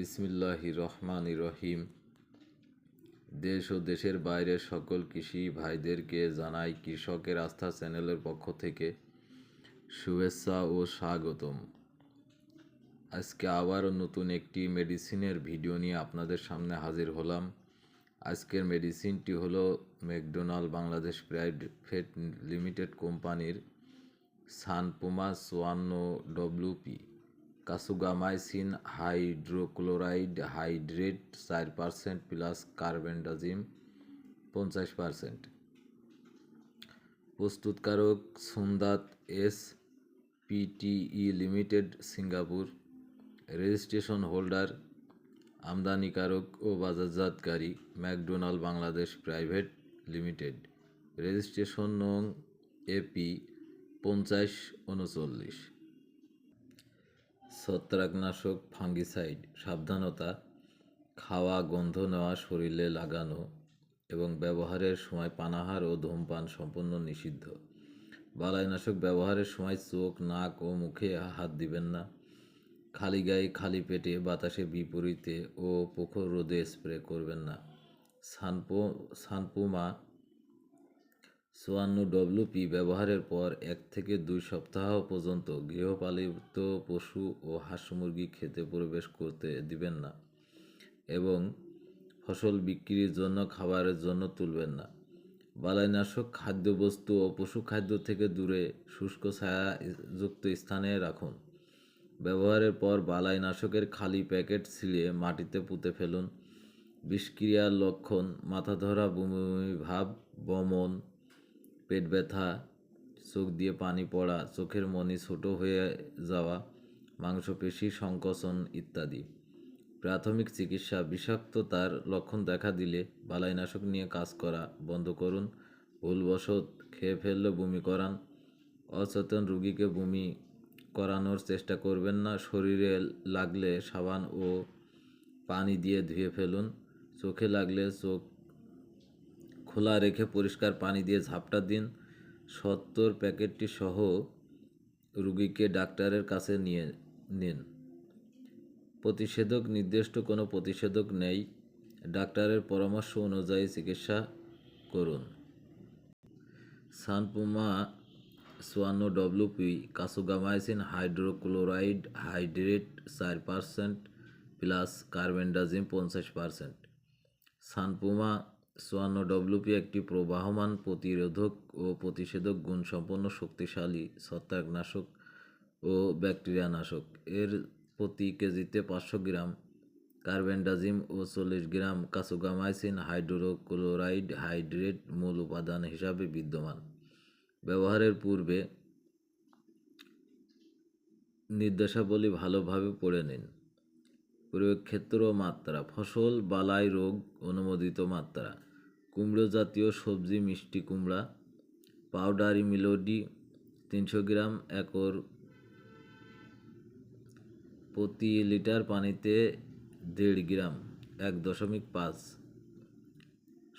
বিসমিল্লাহি রহমান রহিম দেশ ও দেশের বাইরের সকল কৃষি ভাইদেরকে জানাই কৃষকের আস্থা চ্যানেলের পক্ষ থেকে শুভেচ্ছা ও স্বাগতম। আজকে আবারও নতুন একটি মেডিসিনের ভিডিও নিয়ে আপনাদের সামনে হাজির হলাম। আজকের মেডিসিনটি হলো ম্যাকডোনাল্ড বাংলাদেশ প্রাইভেট লিমিটেড কোম্পানির সানপুমা চুয়ান্ন ডব্লিউপি কাসুগামাইসিন, হাইড্রোক্লোরাইড, হাইড্রেট চার পার্সেন্ট প্লাস কার্বেন্ডাজিম পঞ্চাশ পার্সেন্ট প্রস্তুতকারক Sundat S PTE limited, Singapore. Registration holder, আমদানিকারক ও বাজারজাতকারী, McDonald Bangladesh private limited. Registration নং এপি পঞ্চাশ উনচল্লিশ। ছত্রাকনাশক, ফাঙ্গিসাইড, সাবধানতা, খাওয়া, গন্ধ নেওয়া, শরীরে লাগানো এবং ব্যবহারের সময় পানাহার ও ধূমপান সম্পূর্ণ নিষিদ্ধ। বালাইনাশক ব্যবহারের সময় চোখ, নাক ও মুখে হাত দিবেন না। খালি গায়ে খালি পেটে বাতাসে বিপরীতে ও প্রখর রোদে স্প্রে করবেন না। সানপো সানপুমা চুয়ান্ন ডব্লিউপি ব্যবহারের পর এক থেকে দুই সপ্তাহ পর্যন্ত গৃহপালিত পশু ও হাঁস মুরগি খেতে প্রবেশ করতে দিবেন না এবং ফসল বিক্রির জন্য, খাবারের জন্য তুলবেন না। বালাইনাশক খাদ্যবস্তু ও পশু খাদ্য থেকে দূরে শুষ্ক ছায়াযুক্ত স্থানে রাখুন। ব্যবহারের পর বালাইনাশকের খালি প্যাকেট ছিঁড়ে মাটিতে পুঁতে ফেলুন। বিষক্রিয়ার লক্ষণ মাথা ধরা বমি, ভাব, বমন পেট ব্যথা, চোখ দিয়ে পানি পড়া, চোখের মনি ছোট হয়ে যাওয়া, মাংসপেশি, সংকোচন ইত্যাদি। প্রাথমিক চিকিৎসা বিষাক্ততার লক্ষণ দেখা দিলে বালাইনাশক নিয়ে কাজ করা বন্ধ করুন, ভুলবশত খেয়ে ফেললে বমি করান, অচেতন রুগীকে বমি করানোর চেষ্টা করবেন না, শরীরে লাগলে সাবান ও পানি দিয়ে ধুয়ে ফেলুন, চোখে লাগলে চোখ খোলা রেখে পরিষ্কার পানি দিয়ে ঝাপটা দিন। সত্তর প্যাকেটটি সহ রুগীকে ডাক্তারের কাছে নিয়ে নিন। প্রতিষেধক নির্দিষ্ট কোনো প্রতিষেধক নেই। ডাক্তারের পরামর্শ অনুযায়ী চিকিৎসা করুন। সানপুমা চুয়ান্ন ডব্লিউপি কাসুগামাইসিন হাইড্রোক্লোরাইড হাইড্রেট চার পার্সেন্ট প্লাস কার্বেন্ডাজিম পঞ্চাশ পার্সেন্ট। সানপুমা চুয়ান্ন ডব্লিউপি একটি প্রবাহমান প্রতিরোধক ও প্রতিষেধক গুণসম্পন্ন শক্তিশালী ছত্রাকনাশক ও ব্যাকটেরিয়ানাশক। এর প্রতি কেজিতে পাঁচশো গ্রাম কার্বেন্ডাজিম ও চল্লিশ গ্রাম কাসুগামাইসিন হাইড্রোক্লোরাইড হাইড্রেট মূল উপাদান হিসাবে বিদ্যমান। ব্যবহারের পূর্বে নির্দেশাবলী ভালোভাবে পড়ে নিন। প্রয়োগ ক্ষেত্র মাত্রা। ফসল, বালাই রোগ, অনুমোদিত মাত্রা। কুমড়ো জাতীয় সবজি, মিষ্টি কুমড়া, পাউডারি মিলোডি, তিনশো গ্রাম একর প্রতি লিটার পানিতে দেড় গ্রাম, এক দশমিক পাঁচ।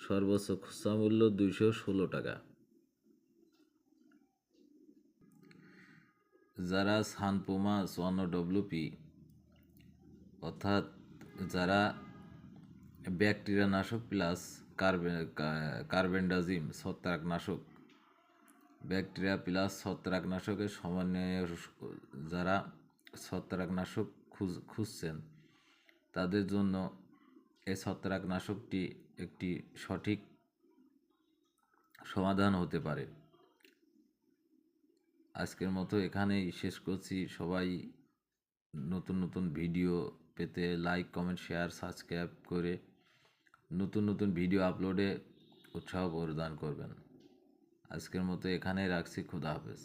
সর্বোচ্চ খুচরা মূল্য দুইশো ষোলো টাকা। যারা সানপোমা চুয়ান্ন ডব্লিউপি অর্থাৎ যারা ব্যাকটেরিয়া নাশক প্লাস কার্বেন্ডাজিম, ছত্রাকনাশক। ব্যাকটেরিয়া প্লাস ছত্রাকনাশকের সমন্বয়ে যারা ছত্রাকনাশক খুঁজ খুঁজছেন, তাদের জন্য এই ছত্রাকনাশকটি একটি সঠিক সমাধান হতে পারে। আজকের মতো এখানেই শেষ করছি। সবাই নতুন নতুন ভিডিও পেতে লাইক কমেন্ট শেয়ার সাবস্ক্রাইব করে নতুন নতুন ভিডিও আপলোডে উৎসাহ প্রদান করবেন। আজকের মতো এখানেই রাখছি খুদা হাফেজ।